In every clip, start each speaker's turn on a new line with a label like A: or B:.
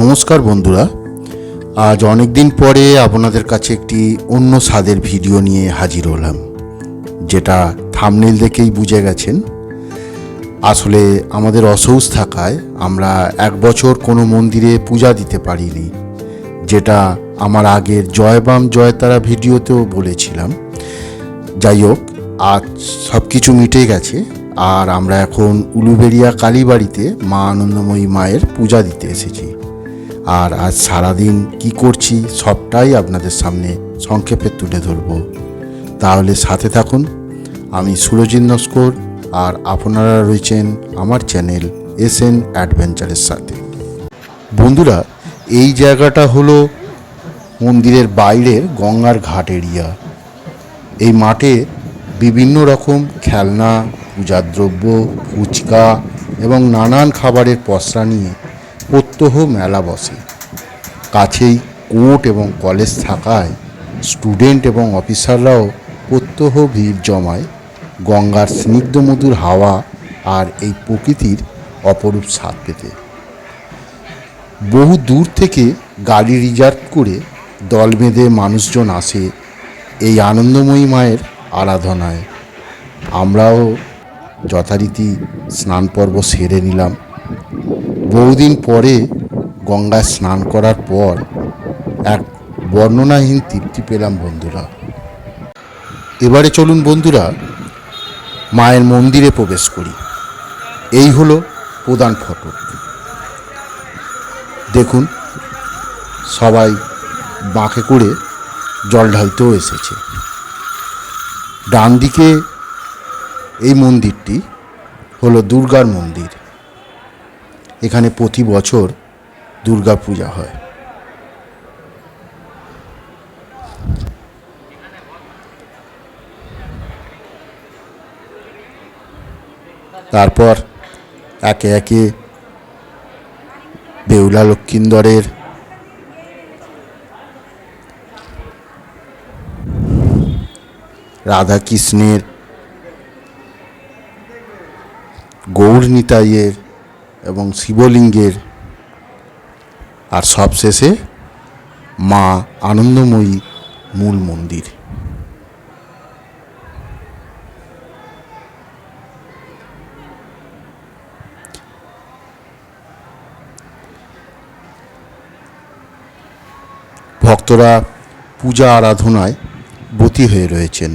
A: নমস্কার বন্ধুরা। আজ অনেক দিন পরে আপনাদের কাছে একটি অন্য স্বাদের ভিডিও নিয়ে হাজির হলাম, যেটা থামনেল দেখেই বুঝে গেছেন। আসলে আমাদের অসৌস থাকায় আমরা এক বছর কোনো মন্দিরে পূজা দিতে পারিনি, যেটা আমার আগের জয়বাম জয়তারা ভিডিওতেও বলেছিলাম। যাই হোক, আজ সব কিছু মিটে গেছে, আর আমরা এখন উলুবেড়িয়া কালীবাড়িতে মা আনন্দময়ী মায়ের পূজা দিতে এসেছি। আর আজ সারাদিন কি করছি সবটাই আপনাদের সামনে সংক্ষেপে তুলে ধরব। তাহলে সাথে থাকুন। আমি সুরজিৎ নস্কর আর আপনারা রয়েছেন আমার চ্যানেল এস এন অ্যাডভেঞ্চারের সাথে। বন্ধুরা, এই জায়গাটা হলো মন্দিরের বাইরের গঙ্গার ঘাট এরিয়া। এই মাঠে বিভিন্ন রকম খেলনা, পূজার দ্রব্য, ফুচকা এবং নানান খাবারের পসরা নিয়ে প্রত্যহ মেলা বসে। কাছেই কোর্ট এবং কলেজ থাকায় স্টুডেন্ট এবং অফিসাররাও প্রত্যহ ভিড় জমায়। গঙ্গার স্নিগ্ধ মধুর হাওয়া আর এই প্রকৃতির অপরূপ স্বাদ পেতে। বহু দূর থেকে গাড়ি রিজার্ভ করে দল বেঁধে মানুষজন আসে এই আনন্দময়ী মায়ের আরাধনায়। আমরাও যথারীতি স্নান পর্ব সেরে নিলাম। বহুদিন পরে গঙ্গায় স্নান করার পর এক বর্ণনাহীন তৃপ্তি পেলাম বন্ধুরা। এবারে চলুন বন্ধুরা, মায়ের মন্দিরে প্রবেশ করি। এই হলো প্রধান ফটক দেখুন, সবাই বাঁকে করে জল ঢালতেও এসেছে। ডান দিকে এই মন্দিরটি হলো দুর্গার মন্দির। এখানে প্রতি বছর দুর্গা পূজা হয়। তারপর একে একে বেউলা লক্ষিন্দরের রাধাকৃষ্ণের গৌর নিতাইয়ের এবং শিবলিঙ্গের আর সবশেষে মা আনন্দময়ী মূল মন্দির। ভক্তরা পূজা আরাধনায় বতী হয়ে রয়েছেন।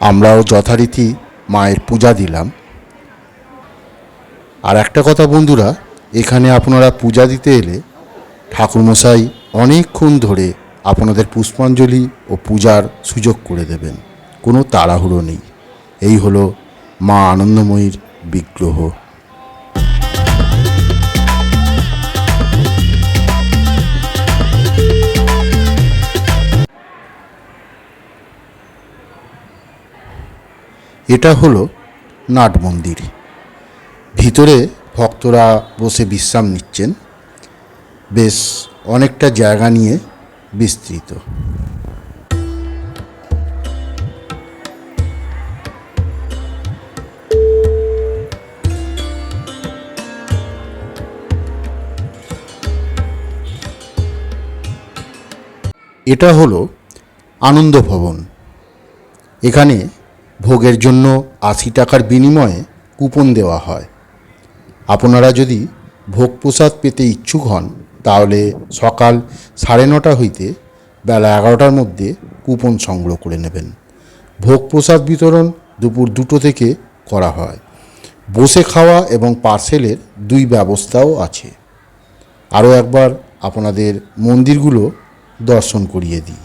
A: আমরাও যথারীতি মায়ের পূজা দিলাম। আর একটা কথা বন্ধুরা, এখানে আপনারা পূজা দিতে এলে ঠাকুরমশাই অনেকক্ষণ ধরে আপনাদের পুষ্পাঞ্জলি ও পূজার সুযোগ করে দেবেন, কোনো তাড়াহুড়ো নেই। এই হলো মা আনন্দময়ীর বিগ্রহ। এটা হলো নাট মন্দির। ভিতরে ভক্তরা বসে বিশ্রাম নিচ্ছেন। বেশ অনেকটা জায়গা নিয়ে বিস্তৃত। এটা হলো আনন্দ ভবন। এখানে ভোগের জন্য আশি টাকার বিনিময়ে কুপন দেওয়া হয়। আপনারা যদি ভোগ প্রসাদ পেতে ইচ্ছুক হন, তাহলে সকাল সাড়ে নটা হইতে বেলা এগারোটার মধ্যে কুপন সংগ্রহ করে নেবেন। ভোগ প্রসাদ বিতরণ দুপুর দুটো থেকে করা হয়। বসে খাওয়া এবং পার্সেলের দুই ব্যবস্থাও আছে। আরও একবার আপনাদের মন্দিরগুলো দর্শন করিয়ে দিই।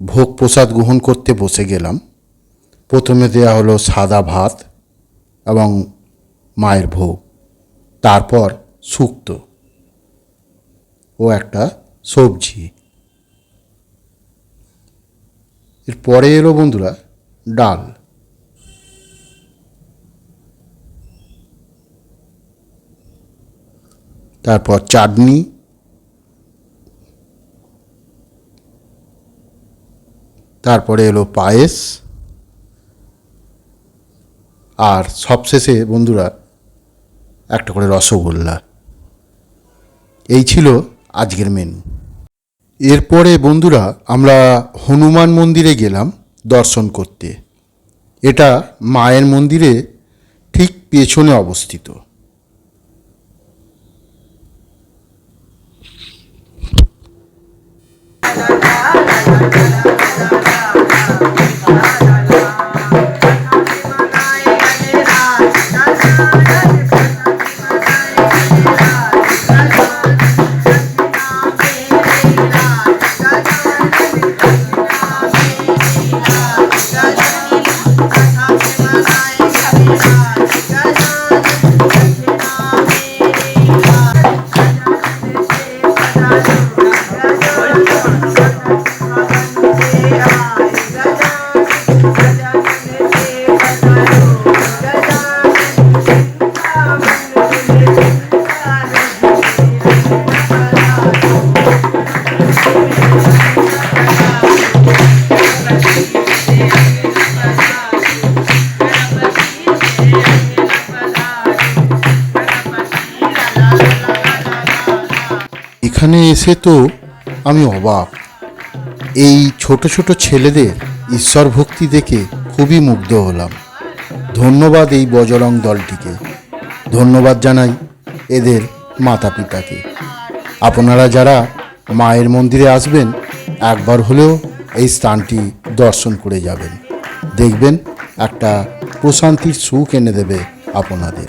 A: ভোগ প্রসাদ গ্রহণ করতে বসে গেলাম। প্রথমে দেওয়া হলো সাদা ভাত এবং মায়ের ভোগ, তারপর শুক্তো ও একটা সবজি। এরপরে এলো বন্ধুরা, ডাল। তারপর চাটনি তারপরে এলো পায়েস। আর সবশেষে বন্ধুরা, একটা করে রসগোল্লা। এই ছিল আজকের মেনু এরপরে বন্ধুরা, আমরা হনুমান মন্দিরে গেলাম দর্শন করতে। এটা মায়ের মন্দিরে ঠিক পেছনে অবস্থিত। এখানে এসে তো আমি অবাক। এই ছোট ছোট ছেলেদের ঈশ্বর ভক্তি দেখে খুবই মুগ্ধ হলাম। ধন্যবাদ এই বজরং দলটিকে। ধন্যবাদ জানাই এদের মাতা পিতাকে আপনারা যারা মায়ের মন্দিরে আসবেন, একবার হলেও এই স্থানটি দর্শন করে যাবেন। দেখবেন একটা প্রশান্তির সুখ এনে দেবে আপনাদের।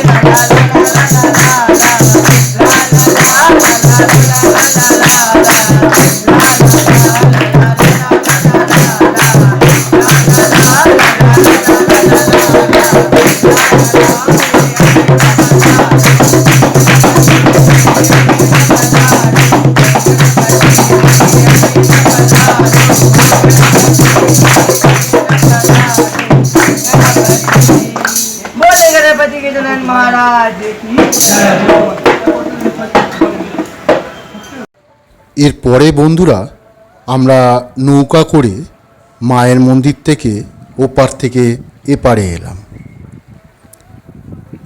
A: এরপরে বন্ধুরা আমরা নৌকা করে মায়ের মন্দির থেকে ওপার থেকে এপারে এলাম।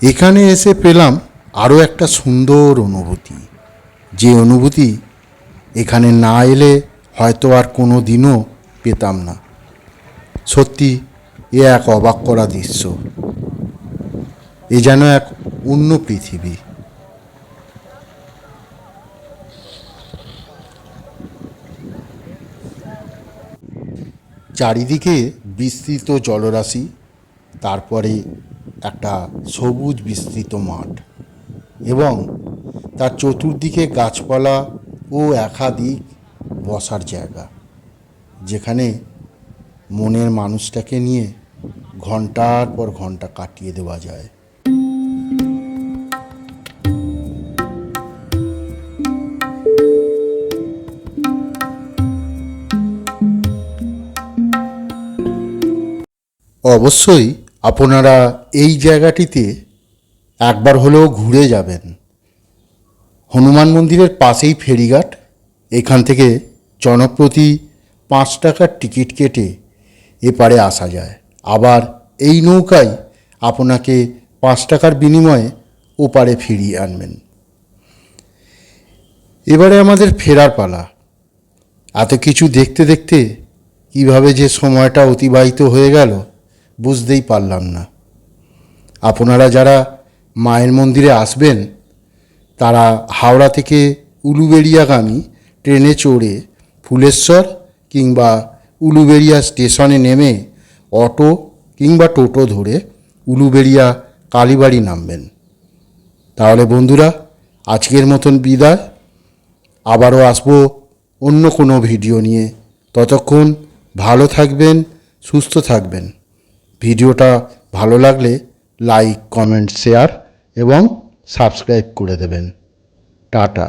A: এখানে এসে পেলাম আরও একটা সুন্দর অনুভূতি। যে অনুভূতি এখানে না এলে হয়তো আর কোনো দিনও পেতাম না। সত্যি এ এক অবাক করা দৃশ্য। এ যেন এক অন্য পৃথিবী। চারিদিকে বিস্তৃত জলরাশি, তারপরে একটা সবুজ বিস্তৃত মাঠ এবং তার চতুর্দিকে গাছপালা ও একাধিক বসার জায়গা, যেখানে মনের মানুষটাকে নিয়ে ঘণ্টার পর ঘণ্টা কাটিয়ে দেওয়া যায়। অবশ্যই আপনারা এই জায়গাটিতে একবার হলেও ঘুরে যাবেন। হনুমান মন্দিরের পাশেই ফেরিঘাট। এখান থেকে জনপ্রতি পাঁচ টাকার টিকিট কেটে এপারে আসা যায়। আবার এই নৌকায় আপনাকে পাঁচ টাকার বিনিময়ে ওপারে ফিরিয়ে আনবেন। এবারে আমাদের ফেরার পালা। এত কিছু দেখতে দেখতে কীভাবে যে সময়টা অতিবাহিত হয়ে গেল বুঝতেই পারলাম না। আপনারা যারা মায়ের মন্দিরে আসবেন, তারা হাওড়া থেকে উলুবেড়িয়াগামী ট্রেনে চড়ে ফুলেশ্বর কিংবা উলুবেড়িয়া স্টেশনে নেমে অটো কিংবা টোটো ধরে উলুবেড়িয়া কালীবাড়ি নামবেন। তাহলে বন্ধুরা, আজকের মতন বিদায়। আবারও আসব অন্য কোনো ভিডিও নিয়ে। ততক্ষণ ভালো থাকবেন, সুস্থ থাকবেন। ভিডিওটা ভালো লাগলে লাইক কমেন্ট শেয়ার এবং সাবস্ক্রাইব করে দেবেন। টাটা।